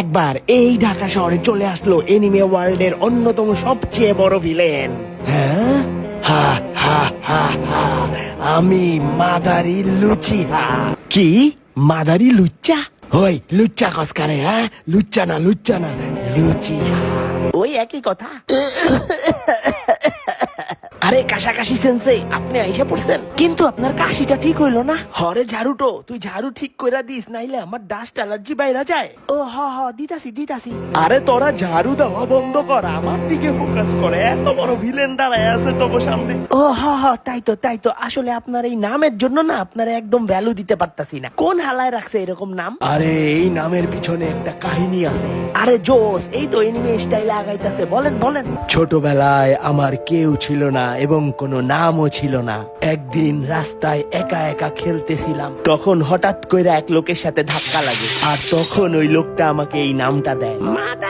একবার এই ঢাকা শহরে চলে আসলো এনিমে ওয়ার্ল্ডের অন্যতম সবচেয়ে বড় ভিলেন হ্যাঁ? হা হা হা হা আমি মাদারি লুচিহা কি? মাদারি লুচ্চা? ওই লুচ্চা কসকারে হ্যাঁ? লুচ্চা না লুচ্চা না লুচিহা ওই একই কথা। আরে কাশাকাশি সেন্সে আপনি আইসা পড়ছেন? কিন্তু আপনার কাশিটা ঠিক হইল না। হরে ঝাড়ুটো তুই ঝাড়ু ঠিক কইরা দিস নাইলে আমার ডাস্ট অ্যালার্জি বাইরা যায়। ও হ হ দিতাছি দিতাছি। আরে তোরা ঝাড়ু দেওয়া বন্ধ কর আমার দিকে ফোকাস করে এত বড় ভিলেন দাঁড়ায় আছে তোর সামনে। ও হ হ তাই তো তাই তো। আসলে আপনার এই নামের জন্য না আপনারা একদম ভ্যালু দিতে পারতাছি না। কোন হালায় রাখছে এরকম নাম? আরে এই নামের পিছনে একটা কাহিনী আছে। আরে জোস এই তো এনিমে স্টাইলে আগাইতাছে বলেন বলেন। ছোটবেলায় আমার কেউ ছিল না এবং কোনো নামও ছিল না। একদিন রাস্তায় একা একা খেলতেছিলাম। তখন হঠাৎ করে এক লোকের সাথে ধাক্কা লাগে। আর তখন ওই লোকটা আমাকে এই নামটা দেয়। লুচ্চা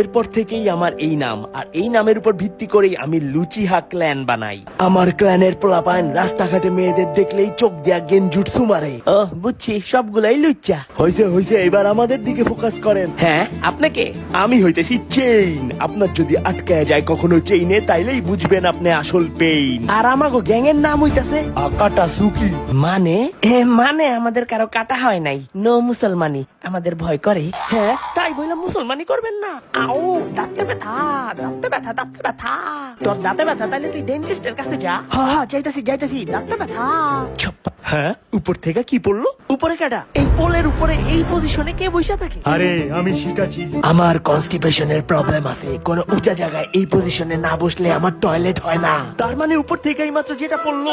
এরপর থেকেই আমার এই নাম আর এই নামের উপর ভিত্তি করেই আমি লুচিহা ক্ল্যান বানাই। আমার ক্ল্যানের পোলাপান রাস্তাঘাটে মেয়েদের দেখলেই চোখ দিয়া গেঞ্জুটসু মারে ও বুঝছি সবগুলাই লুচ্চা। হইছে হইছে এবার আমাদের দিকে ফোকাস করেন। হ্যাঁ আপনাকে? আমি হইতেছি চেইন আপনার যদি আটকায় যায় কখনো চেইনে তাইলেই বুঝবেন আপনি আসল পেইন আর আমাগো গ্যাংয়ের নাম হইতাছে? আকাটা সুকি। মানে? এ মানে আমাদের কারও কাটা হয় নাই। নো মুসলমানি আমাদের ভয় করে। হ্যাঁ তাই বললাম মুসলমানি করবেন না। আও দাঁতে ব্যথা দাঁতে ব্যথা দাঁতে ব্যথা। তোর দাঁতে ব্যথা তাহলে তুই ডেন্টিস্টের কাছে যা। হ্যাঁ হ্যাঁ যাইতাছি যাইতাছি দাঁতে ব্যথা। হ্যাঁ উপর থেকে কি পড়ল? উপরে কাটা। এই পোলের উপরে এই পজিশনে কে বসে থাকে? আরে আমি শিখাচ্ছি। আমার কনস্টিপেশনের প্রবলেম আছে। কোন উঁচা জায়গায় এই পজিশনে না বসলে আমার টয়লেট হয় না। তার মানে উপর থেকে এই মাত্র যেটা পড়ল।